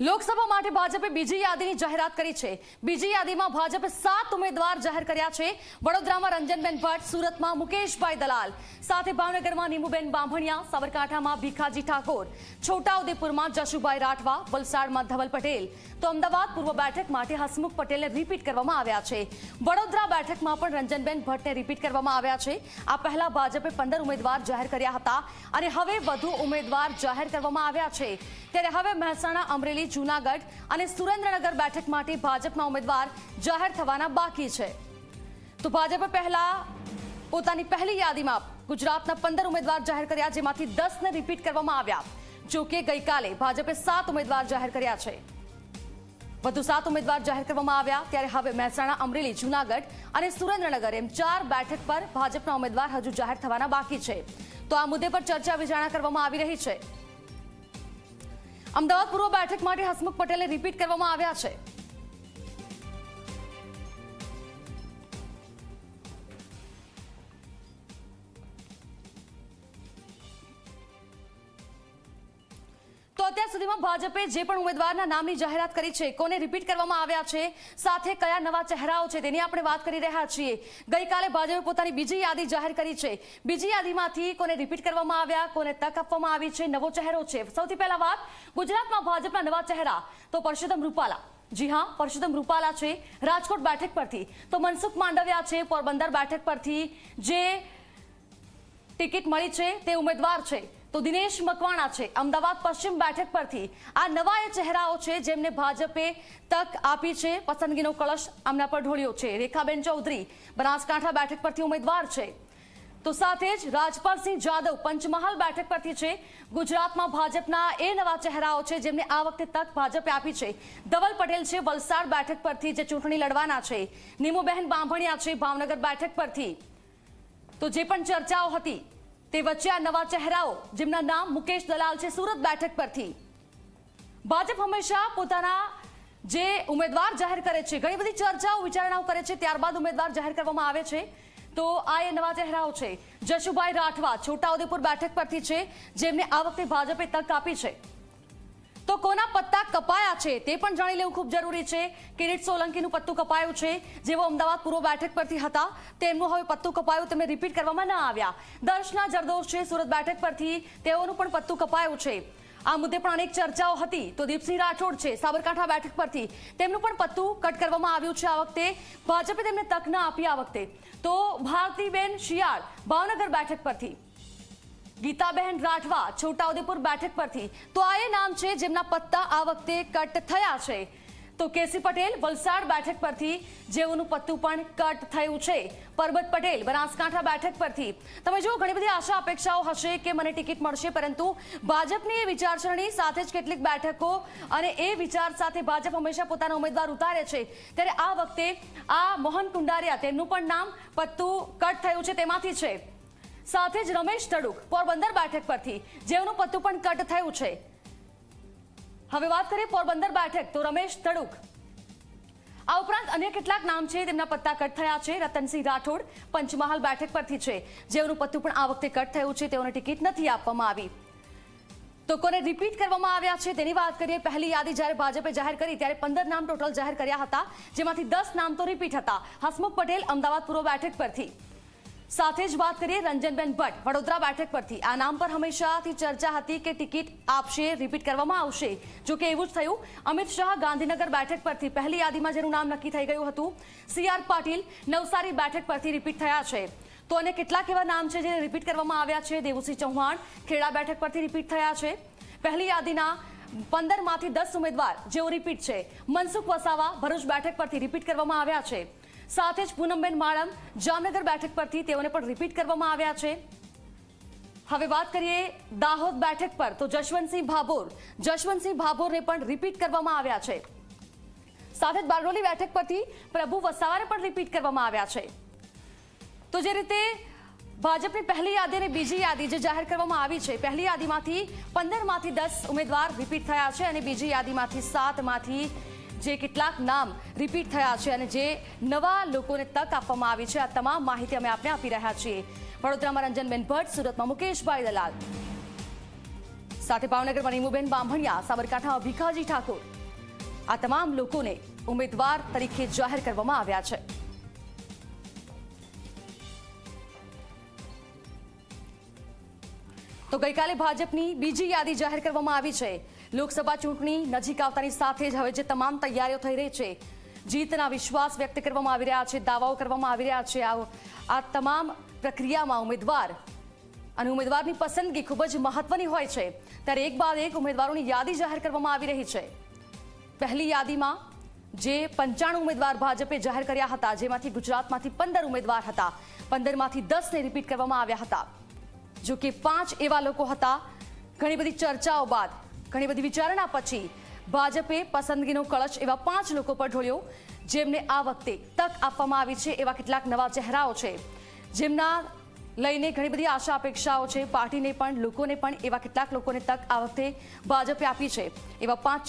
લોકસભા માટે ભાજપે બીજી યાદીની જાહેરાત કરી છે. બીજી યાદીમાં ભાજપે સાત ઉમેદવાર જાહેર કર્યા છે. વડોદરામાં રંજનબેન ભટ્ટ, સુરતમાં મુકેશભાઈ દલાલ. સાથે ભાવનગરમાં નીમુબેન બાંભણિયા, સાબરકાંઠામાં ભીખાજી ઠાકોર. છોટાઉદેપુરમાં જશુભાઈ રાઠવા, વલસાડમાં ધવલ પટેલ. તો અમદાવાદ પૂર્વ બેઠક માટે હસમુખ પટેલને રિપીટ કરવામાં આવ્યા છે. વડોદરા બેઠકમાં પણ રંજનબેન ભટ્ટને રિપીટ કરવામાં આવ્યા છે. આ પહેલા ભાજપે પંદર ઉમેદવાર જાહેર કર્યા હતા અને હવે વધુ ઉમેદવાર જાહેર કરવામાં આવ્યા છે. ત્યારે હવે મહેસાણા, અમરેલી જૂનાગઢ અને સુરેન્દ્રનગર બેઠક માટે ભાજપના ઉમેદવાર જાહેર થવાના બાકી છે. તો ભાજપે પહેલા પોતાની પહેલી યાદીમાં ગુજરાતના પંદર ઉમેદવાર જાહેર કર્યા, જેમાંથી દસને રિપીટ કરવામાં આવ્યા. જોકે ગઈકાલે ભાજપે સાત ઉમેદવાર જાહેર કર્યા છે. વધુ સાત ઉમેદવાર જાહેર કરવામાં આવ્યા, ત્યારે હવે મહેસાણા, અમરેલી, જૂનાગઢ અને સુરેન્દ્રનગર એમ ચાર બેઠક પર ભાજપના ઉમેદવાર હજુ જાહેર થવાના બાકી છે. તો આ મુદ્દે પર ચર્ચા વિચારણા કરવામાં આવી રહી છે. અમદાવાદ પૂર્વ બેઠક માટે હસમુખ પટેલને રિપીટ કરવામાં આવ્યા છે. અત્યાર સુધીમાં ભાજપે જે પણ ઉમેદવારના નામની જાહેરાત કરી છે, કોને રિપીટ કરવામાં આવ્યા છે, સાથે કયા નવા ચહેરાઓ છે, તેની આપણે વાત કરી રહ્યા છીએ. ગઈકાલે ભાજપે પોતાની બીજી યાદી જાહેર કરી છે. બીજી યાદીમાંથી કોને રિપીટ કરવામાં આવ્યા, કોને તક આપવામાં આવી છે, નવો ચહેરો છે. સૌથી પહેલા વાત ગુજરાતમાં ભાજપના નવા ચહેરા. તો પરસોત્તમ રૂપાલા. જી હા પરસોત્તમ રૂપાલા છે રાજકોટ બેઠક પરથી. તો મનસુખ માંડવિયા છે પોરબંદર બેઠક પરથી. જે ટિકિટ મળી છે, તે ઉમેદવાર છે. તો દિનેશ મકવાણા છે. અમદાવાદ પશ્ચિમ બેઠક પરથી આ નવા એ ચહેરાઓ છે જેમને ભાજપે તક આપી છે. પસંદગીનો કળશ આમના પર ઢોળ્યો છે. રેખાબેન ચૌધરી બનાસકાંઠા બેઠક પરથી ઉમેદવાર છે. તો સાથે જ રાજપાલસિંહ જાદવ પંચમહાલ બેઠક પરથી છે. ગુજરાતમાં ભાજપના એ નવા ચહેરાઓ છે જેમને આ વખતે તક ભાજપે આપી છે. ધવલ પટેલ છે વલસાડ બેઠક પરથી જે ચૂંટણી લડવાના છે. નીમુબહેન બાંભણિયા છે ભાવનગર બેઠક પરથી. તો જે પણ ચર્ચાઓ હતી તે વચ્ચે આ નવા ચહેરાઓ, જેમના નામ મુકેશ દલાલ છે, સુરત બેઠક પરથી. ભાજપ હંમેશા પોતાના જે ઉમેદવાર જાહેર કરે છે, ઘણી બધી ચર્ચાઓ, વિચારણાઓ કરે છે, ત્યારબાદ ઉમેદવાર જાહેર કરવામાં આવે છે. તો આ એ નવા ચહેરાઓ છે. જશુભાઈ રાઠવા છોટાઉદેપુર બેઠક પરથી છે, જેમને આ વખતે ભાજપે તક આપી છે. તો કોના પત્તા કપાયા છે, તે પણ જાણી લેવું ખૂબ જરૂરી છે કિરીટ સોલંકીનું પત્તું કપાયું છે. જેઓ અમદાવાદ પૂર્વ બેઠક પરથી હતા, તેમનું હવે પત્તું કપાયું, તેમને રિપીટ કરવામાં ન આવ્યા. દર્શના જરદોશ છે, સુરત બેઠક પરથી તેઓનું પણ પત્તું કપાયું છે. આ મુદ્દે પણ અનેક ચર્ચાઓ હતી. તો દીપસિંહ રાઠોડ છે, સાબરકાંઠા બેઠક પરથી. તેમનું પણ પત્તું કટ કરવામાં આવ્યું છે આ વખતે. ભાજપે તેમને તક ન આપી આ વખતે. તો ભારતીબેન શિયાળ, ભાવનગર બેઠક પરથી. ગીતાબહેન રાઠવા છોટાઉદેપુર બેઠક પરથી. તો આ એ નામ છે જેમના પત્તા આ વખતે કટ થયા છે. તો કેસી પટેલ વલસાડ બેઠક પરથી જેઓનું પત્તું પણ કટ થયું છે. પરબત પટેલ બનાસકાંઠા બેઠક પરથી. તમે જો ઘણી બધી આશા અપેક્ષાઓ હશે કે મને ટિકિટ મળશે, પરંતુ ભાજપની એ વિચારસરણી સાથે જ કેટલીક બેઠકો અને એ વિચાર સાથે ભાજપ હંમેશા પોતાના ઉમેદવાર ઉતારે છે. ત્યારે આ વખતે આ મોહન કુંડારિયા, તેમનું પણ નામ પત્તું કટ થયું છે, તેમાંથી છે. સાથે જ રમેશ તડુક પોરબંદર બેઠક પરથી. જેઓનું પત્તું પણ કટ થયું છે. હવે વાત કરીએ પોરબંદર બેઠક તો રમેશ તડુક. આ ઉપરાંત અન્ય કેટલાક નામ છે, તેમના પત્તા કટ થયા છે. રતનસિંહ રાઠોડ પંચમહાલ બેઠક પરથી છે. જેઓનું પત્તું પણ આ વખતે કટ થયું છે, તેઓને ટિકિટ નથી આપવામાં આવી. તો કોને રિપીટ કરવામાં આવ્યા છે, તેની વાત કરીએ. પહેલી યાદી જ્યારે ભાજપે જાહેર કરી, ત્યારે પંદર નામ ટોટલ જાહેર કર્યા હતા, જેમાંથી દસ નામ તો રિપીટ હતા. હસમુખ પટેલ અમદાવાદ પૂર્વ બેઠક પરથી. સાથે જ વાત કરીએ રંજનબેન ભટ્ટ. વડોદરા બેઠક પરથી. આ નામ પર હંમેશાથી ચર્ચા હતી કે ટિકિટ આપશે, રિપીટ કરવામાં આવશે. જો કે એવું જ થયું. અમિત શાહ ગાંધીનગર બેઠક પરથી પહેલી યાદીમાં જેનું નામ નક્કી થઈ ગયું હતું. સી આર પાટીલ નવસારી બેઠક પરથી રિપીટ થયા છે. તો અને કેટલાક એવા નામ છે જે રિપીટ કરવામાં આવ્યા છે? દેવુસિંહ ચૌહાણ ખેડા બેઠક પરથી રિપીટ થયા છે. પહેલી યાદીના પંદરમાંથી દસ ઉમેદવાર જેઓ રિપીટ છે. મનસુખ વસાવા ભરૂચ બેઠક પરથી રિપીટ કરવામાં આવ્યા છે. સાથે જ પૂનમબેન માળમ જામનગર બેઠક પરથી તેઓને પણ રિપીટ કરવામાં આવ્યા છે. હવે વાત કરીએ દાહોદ બેઠક પર, તો જશવંતસિંહ ભાભોર, જશવંતસિંહ ભાભોરને પણ રિપીટ કરવામાં આવ્યા છે. સાથે જ બારડોલી બેઠક પરથી પ્રભુ વસાવાને પણ રિપીટ કરવામાં આવ્યા છે. તો જે રીતે ભાજપની પહેલી યાદી અને બીજી યાદી જે જાહેર કરવામાં આવી છે, પહેલી યાદીમાંથી પંદરમાંથી દસ ઉમેદવાર રિપીટ થયા છે અને બીજી યાદીમાંથી સાતમાંથી જે કેટલાક નામ રિપીટ થયા છે અને જે નવા લોકોને તક આપવામાં આવી છે. આ તમામ માહિતી અમે આપને આપી રહ્યા છીએ. વડોદરામાં રંજનબેન ભટ્ટ સુરતમાં મુકેશભાઈ દલાલ. સાથે ભાવનગરમાં નીમુબેન બાંભણિયા સાબરકાંઠામાં ભીખાજી ઠાકોર. આ તમામ લોકોને ઉમેદવાર તરીકે જાહેર કરવામાં આવ્યા છે. તો ગઈકાલે ભાજપની બીજી યાદી જાહેર કરવામાં આવી છે. લોકસભા ચૂંટણી નજીક આવતાની સાથે જ હવે જે તમામ તૈયારીઓ થઈ રહી છે, જીતના વિશ્વાસ વ્યક્ત કરવામાં આવી રહ્યા છે, દાવાઓ કરવામાં આવી રહ્યા છે. આ તમામ પ્રક્રિયામાં ઉમેદવાર અને ઉમેદવારની પસંદગી ખૂબ જ મહત્વની હોય છે. ત્યારે એક બાદ એક ઉમેદવારોની યાદી જાહેર કરવામાં આવી રહી છે. પહેલી યાદીમાં જે પંચાણું ઉમેદવાર ભાજપે જાહેર કર્યા હતા, જેમાંથી ગુજરાતમાંથી પંદર ઉમેદવાર હતા. પંદરમાંથી દસને રિપીટ કરવામાં આવ્યા હતા. જો કે પાંચ એવા લોકો હતા, ઘણી બધી ચર્ચાઓ બાદ ઘણી બધી વિચારણા પછી ભાજપે પસંદગીનો કળશ એવા પાંચ લોકો પર ઢોળ્યો, જેમને આ વખતે તક આપવામાં આવી છે એવા કેટલાક નવા ચહેરાઓ છે. જેમના લઈને ઘણી બધી આશા અપેક્ષાઓ છે. પાર્ટીને પણ, લોકોને પણ એવા કેટલાક લોકોને તક આ વખતે ભાજપે આપી છે. એવા પાંચ